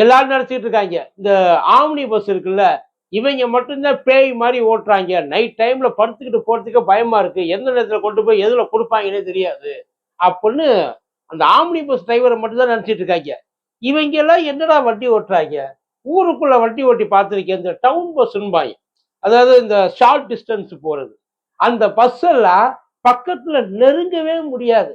எல்லாரும் நினைச்சிட்டு இருக்காங்க. இந்த ஆம்னி பஸ் இருக்குல்ல இவங்க மட்டும்தான் பேய் மாதிரி ஓட்டுறாங்க. நைட் டைம்ல படுத்துக்கிட்டு போறதுக்கு பயமா இருக்கு. எந்த நேரத்துல கொண்டு போய் எதுல கொடுப்பாங்கன்னே தெரியாது. அப்படின்னு அந்த ஆம்னி பஸ் டிரைவரை மட்டும்தான் நினைச்சிட்டு இருக்காங்க. இவங்க எல்லாம் என்னடா வண்டி ஓட்டுறாங்க? ஊருக்குள்ள வண்டி ஓட்டி பார்த்துருக்கேன். இந்த டவுன் பஸ்ன்பாய் அதாவது இந்த ஷார்ட் டிஸ்டன்ஸ் போறது. அந்த பஸ் எல்லாம் பக்கத்துல நெருங்கவே முடியாது.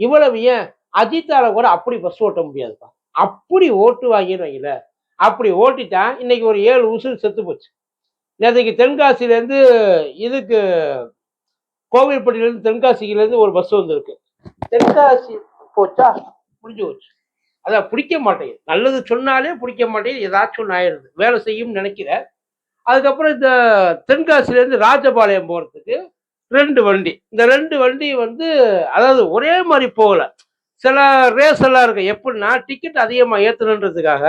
இவ்வளவு ஏன்? அஜித்தால கூட அப்படி பஸ் ஓட்ட முடியாதுப்பா. அப்படி ஓட்டு வைங்கள அப்படி ஓட்டிட்டான் இன்னைக்கு ஒரு ஏழு உசுறு செத்து போச்சு. நேற்றுக்கு தென்காசிலேருந்து இதுக்கு கோவில்பட்டியிலேருந்து தென்காசியிலேருந்து ஒரு பஸ் வந்திருக்கு. தென்காசி போச்சா? முடிஞ்சு போச்சு. அதான் பிடிக்க மாட்டேங்குது. நல்லது சொன்னாலே பிடிக்க மாட்டேங்குது. ஏதாச்சும் ஒன்று ஆயிடுது. வேலை செய்யும்னு நினைக்கிறேன் அதுக்கப்புறம் இந்த தென்காசியிலேருந்து ராஜபாளையம் போகிறதுக்கு ரெண்டு வண்டி. இந்த ரெண்டு வண்டி வந்து அதாவது ஒரே மாதிரி போகலை. சில ரேஸ் எல்லாம் இருக்கு. எப்படின்னா டிக்கெட் அதிகமாக ஏற்றணுன்றதுக்காக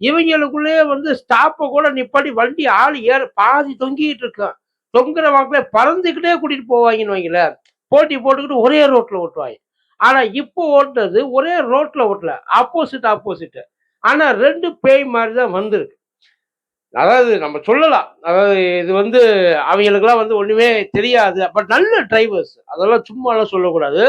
இவங்களுக்குள்ளேயே வந்து ஸ்டாப்பை கூட நிப்பாடி வண்டி ஆள் ஏற பாதி தொங்கிட்டு இருக்கான். தொங்குற வாக்கில் பறந்துக்கிட்டே கூட்டிட்டு போவாங்கன்னு வைங்களேன். போட்டி போட்டுக்கிட்டு ஒரே ரோட்ல ஓட்டுவாங்க. ஆனா இப்போ ஓட்டுறது ஒரே ரோட்ல ஓட்டல. ஆப்போசிட் ஆப்போசிட் ஆனா ரெண்டு பேய் மாதிரி தான் வந்திருக்கு. அதாவது நம்ம சொல்லலாம். அதாவது இது வந்து அவங்களுக்குலாம் வந்து ஒண்ணுமே தெரியாது. பட் நல்ல டிரைவர்ஸ் அதெல்லாம் சும்மாலாம் சொல்லக்கூடாது.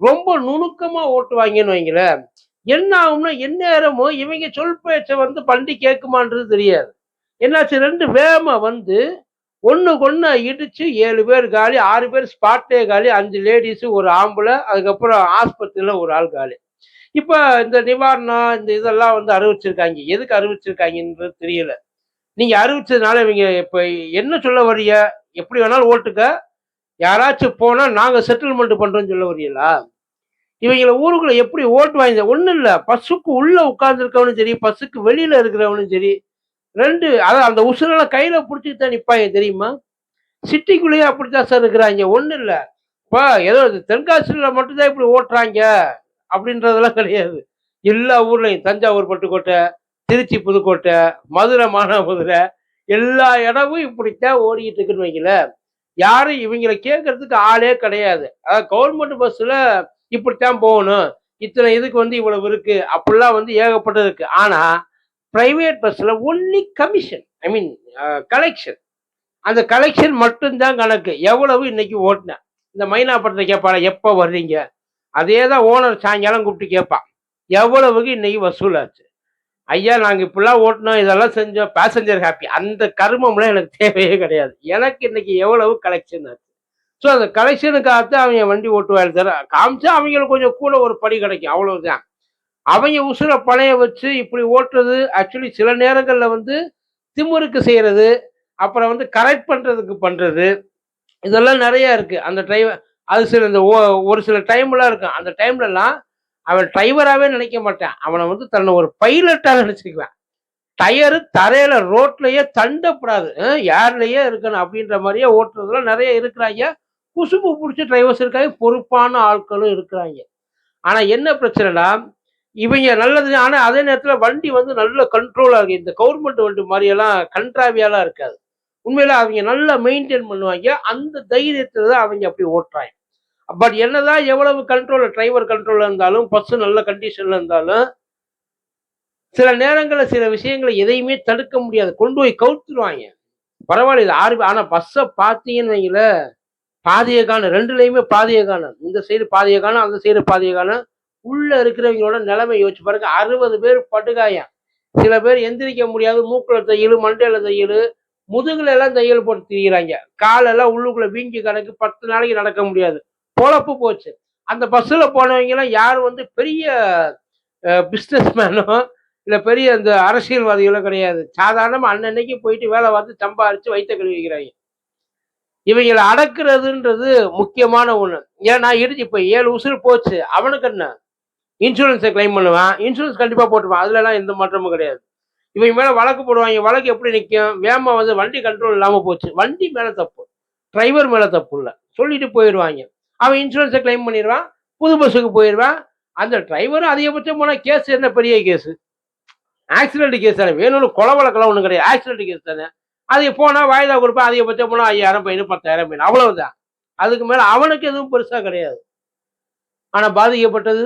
ரொம்ப நுணுக்கமா ஓட்டுவாங்கன்னு வைங்களேன் என்ன ஆகும்னா எந்நேரமும் இவங்க சொல் பேச்சை வந்து பண்டி கேட்குமான்றது தெரியாது. என்னாச்சு ரெண்டு வேம வந்து ஒன்று ஒண்ணு இடிச்சு ஏழு பேர் காலி ஆறு பேர் ஸ்பாட்டே காலி அஞ்சு லேடிஸு ஒரு ஆம்பளை அதுக்கப்புறம் ஆஸ்பத்திரியில் ஒரு ஆள் காலி. இப்போ இந்த நிவாரணம் இந்த இதெல்லாம் வந்து அறிவிச்சிருக்காங்க. எதுக்கு அறிவிச்சிருக்காங்கன்றது தெரியல. நீங்கள் அறிவிச்சதுனால இவங்க இப்போ என்ன சொல்ல வர்றீங்க? எப்படி வேணாலும் ஓட்டுக்க யாராச்சும் போனால் நாங்கள் செட்டில்மெண்ட் பண்ணுறோம்னு சொல்ல வரீங்களா இவங்களை ஊருக்குள்ள எப்படி ஓட்டு வாங்க ஒன்றும் இல்லை. பஸ்ஸுக்கு உள்ள உட்கார்ந்துருக்கவனும் சரி பஸ்ஸுக்கு வெளியில இருக்கிறவனும் சரி ரெண்டு அதான் அந்த உசுரெல்லாம் கையில பிடிச்சிட்டு தான் நிற்பாங்க தெரியுமா? சிட்டிக்குள்ளேயே அப்படித்தான் சார் இருக்கிறாங்க. ஒன்றும் இல்லை. இப்போ ஏதோ இது மட்டும்தான் இப்படி ஓட்டுறாங்க அப்படின்றதெல்லாம் கிடையாது. எல்லா ஊர்லையும் தஞ்சாவூர் பட்டுக்கோட்டை திருச்சி புதுக்கோட்டை மதுரை மானாமதுரை எல்லா இடமும் இப்படித்தான் ஓடிக்கிட்டு இருக்குன்னு வைக்கல யாரும் இவங்களை கேட்கறதுக்கு ஆளே கிடையாது. அதாவது கவர்மெண்ட் பஸ்ஸில் இப்படித்தான் போகணும். இத்தனை இதுக்கு வந்து இவ்வளவு இருக்கு. அப்படிலாம் வந்து ஏகப்பட்டது இருக்கு. ஆனா பிரைவேட் பஸ்ல only commission I mean collection அந்த கலெக்ஷன் மட்டும்தான் கணக்கு. எவ்வளவு இன்னைக்கு ஓட்டினேன் இந்த மைனாப்பட்டத்தை கேட்பாங்க எப்போ வர்றீங்க? அதே தான் ஓனர் சாயங்காலம் கூப்பிட்டு கேட்பான் எவ்வளவுக்கு இன்னைக்கு வசூலாச்சு? ஐயா நாங்கள் இப்படிலாம் ஓட்டினோம். இதெல்லாம் செஞ்சோம். பேசஞ்சர் ஹாப்பி அந்த கர்மம்லாம் எனக்கு தேவையே கிடையாது. எனக்கு இன்னைக்கு எவ்வளவு கலெக்ஷன் ஆச்சு? ஸோ அந்த கலெக்ஷனுக்காகத்தான் அவங்க வண்டி ஓட்டுவாரு தர காமிச்சா அவங்களுக்கு கொஞ்சம் கூட ஒரு படி கிடைக்கும். அவ்வளவுதான். அவங்க உசுர பழைய வச்சு இப்படி ஓட்டுறது ஆக்சுவலி சில நேரங்களில் வந்து திமுருக்கு செய்கிறது அப்புறம் வந்து கரெக்ட் பண்ணுறதுக்கு பண்ணுறது இதெல்லாம் நிறையா இருக்குது அந்த டிரைவர் அது சில இந்த ஓ- ஒரு சில டைம்லாம் இருக்கும். அந்த டைம்லலாம் அவன் டிரைவராகவே நினைக்க மாட்டான். அவனை வந்து தன்னை ஒரு பைலட்டாக நினச்சிக்குவேன். டயரு தரையில் ரோட்லயே தண்டப்படாது. யார்லேயே இருக்கணும் அப்படின்ற மாதிரியே ஓட்டுறதுலாம் நிறைய இருக்கிறாங்க. குசும்பு பிடிச்ச டிரைவர்ஸ் இருக்காங்க பொறுப்பான ஆட்களும் இருக்கிறாங்க. ஆனா என்ன பிரச்சனைனா இவங்க நல்லது ஆனா அதே நேரத்துல வண்டி வந்து நல்ல கண்ட்ரோலா இருக்கு. இந்த கவர்மெண்ட் வண்டி மாதிரியெல்லாம் கண்ட்ராவியாலாம் இருக்காது. உண்மையில அவங்க நல்லா மெயின்டைன் பண்ணுவாங்க. அந்த தைரியத்துல தான் அவங்க அப்படி ஓட்டுறாங்க. பட் என்னதான் எவ்வளவு கண்ட்ரோல் டிரைவர் கண்ட்ரோலில் இருந்தாலும் பஸ் நல்ல கண்டிஷன்ல இருந்தாலும் சில நேரங்களில் சில விஷயங்களை எதையுமே தடுக்க முடியாது. கொண்டு போய் கவுத்துருவாங்க. பரவாயில்ல இது ஆறு ஆனா பஸ்ஸை பார்த்தீங்கன்னு வைங்களேன் பாதியை காணும் ரெண்டுலேயுமே பாதியை காணும் இந்த சைடு பாதியை காணும் அந்த சைடு பாதியை காணும் உள்ள இருக்கிறவங்களோட நிலைமை யோசிச்சு பாருங்க. அறுபது பேர் படுகாயம். சில பேர் எந்திரிக்க முடியாது. மூக்கில் தையல் மண்டையில் தையல் முதுகுல எல்லாம் தையல் போட்டு திரிகிறாங்க காலெல்லாம் உள்ளுக்குள்ள வீங்கி கணக்கு பத்து நாளைக்கு நடக்க முடியாது. பொழப்பு போச்சு. அந்த பஸ்ஸில் போனவங்கெல்லாம் யார் வந்து பெரிய பிஸ்னஸ் மேனோ இல்லை பெரிய அந்த அரசியல்வாதிகளோ கிடையாது. சாதாரணமாக அன்னன்னைக்கு போயிட்டு வேலை பார்த்து சம்பாரித்து வைத்த கழுவிக்கிறாங்க இவங்களை அடக்குறதுன்றது முக்கியமான ஒண்ணு. ஏன்னா இடிச்சு இப்ப ஏழு உசுறு போச்சு. அவனுக்கு என்ன? இன்சூரன்ஸை கிளைம் பண்ணுவான். இன்சூரன்ஸ் கண்டிப்பா போட்டுவான் அதுல எல்லாம் எந்த மாற்றமும் கிடையாது. இவங்க மேல வழக்கு போடுவாங்க. வழக்கு எப்படி நிற்கும் வேமா வந்து வண்டி கண்ட்ரோல் இல்லாம போச்சு. வண்டி மேல தப்பு. டிரைவர் மேல தப்பு இல்லை. சொல்லிட்டு போயிடுவாங்க. அவன் இன்சூரன்ஸை கிளைம் பண்ணிடுவான். புது பஸ்ஸுக்கு போயிடுவான். அந்த டிரைவரும் அதிகபட்சம் போனால் கேஸ் என்ன? பெரிய கேஸு ஆக்சிடென்ட் கேஸ் தானே. வேணும்னு கொலை வழக்கெல்லாம் ஒன்றும் கிடையாது. ஆக்சிடென்ட் கேஸ் தானே. அது போனால் வாய்தா கொடுப்பேன் அதிகபட்சம் போனால் ஐயாயிரம் பையனு பத்தாயிரம் பையன் அவ்வளவுதான். அதுக்கு மேலே அவனுக்கு எதுவும் பெருசாக கிடையாது. ஆனால் பாதிக்கப்பட்டது?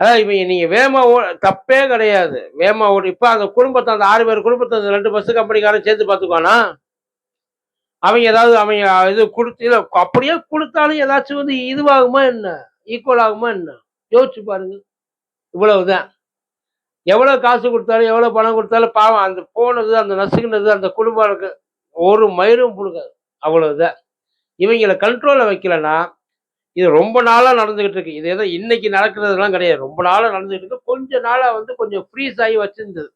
அதாவது இப்போ நீங்கள் வேமா ஓ தப்பே கிடையாது. வேமா ஓடு இப்போ அந்த குடும்பத்தை அந்த ஆறு பேர் குடும்பத்தை அந்த ரெண்டு பஸ்ஸு கம்பெனிக்காரன் சேர்த்து பார்த்துக்கோனா அவங்க ஏதாவது அவங்க இது கொடுத்து இல்லை அப்படியே கொடுத்தாலும் ஏதாச்சும் வந்து இதுவாகுமா என்ன? ஈக்குவல் ஆகுமா என்ன? யோசிச்சு பாருங்க. இவ்வளவுதான். எவ்வளவு காசு கொடுத்தாலும் எவ்வளவு பணம் கொடுத்தாலும் பாவம். அந்த போனது அந்த நசுங்கினது அந்த குடும்பம் இருக்கு ஒரு மயிரும் புழுகாது அவ்வளவுதான். இவங்களை கண்ட்ரோலில் வைக்கலன்னா இது ரொம்ப நாளாக நடந்துகிட்டு இருக்கு. இது ஏதோ இன்னைக்கு நடக்கிறதுலாம் கிடையாது. ரொம்ப நாளாக நடந்துகிட்டு இருக்கு. கொஞ்ச நாளாக வந்து கொஞ்சம் ஃப்ரீஸ் ஆகி வச்சிருந்தது.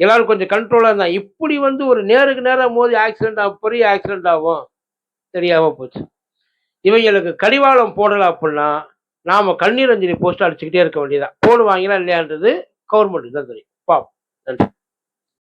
எல்லாரும் கொஞ்சம் கண்ட்ரோலாக இருந்தாங்க. இப்படி வந்து ஒரு நேருக்கு நேரம் மோதி ஆக்சிடென்ட் ஆகும். பெரிய ஆக்சிடென்ட் ஆகும். தெரியாம போச்சு. இவங்களுக்கு கடிவாளம் போடலை அப்படின்னா நாம் கண்ணீர் அஞ்சலி போஸ்ட் அடிச்சுக்கிட்டே இருக்க வேண்டியதான் போடுவாங்களா இல்லையான்றது கவர்மெண்ட்டுக்கு தான் தெரியும் பாப்போம் நன்றி.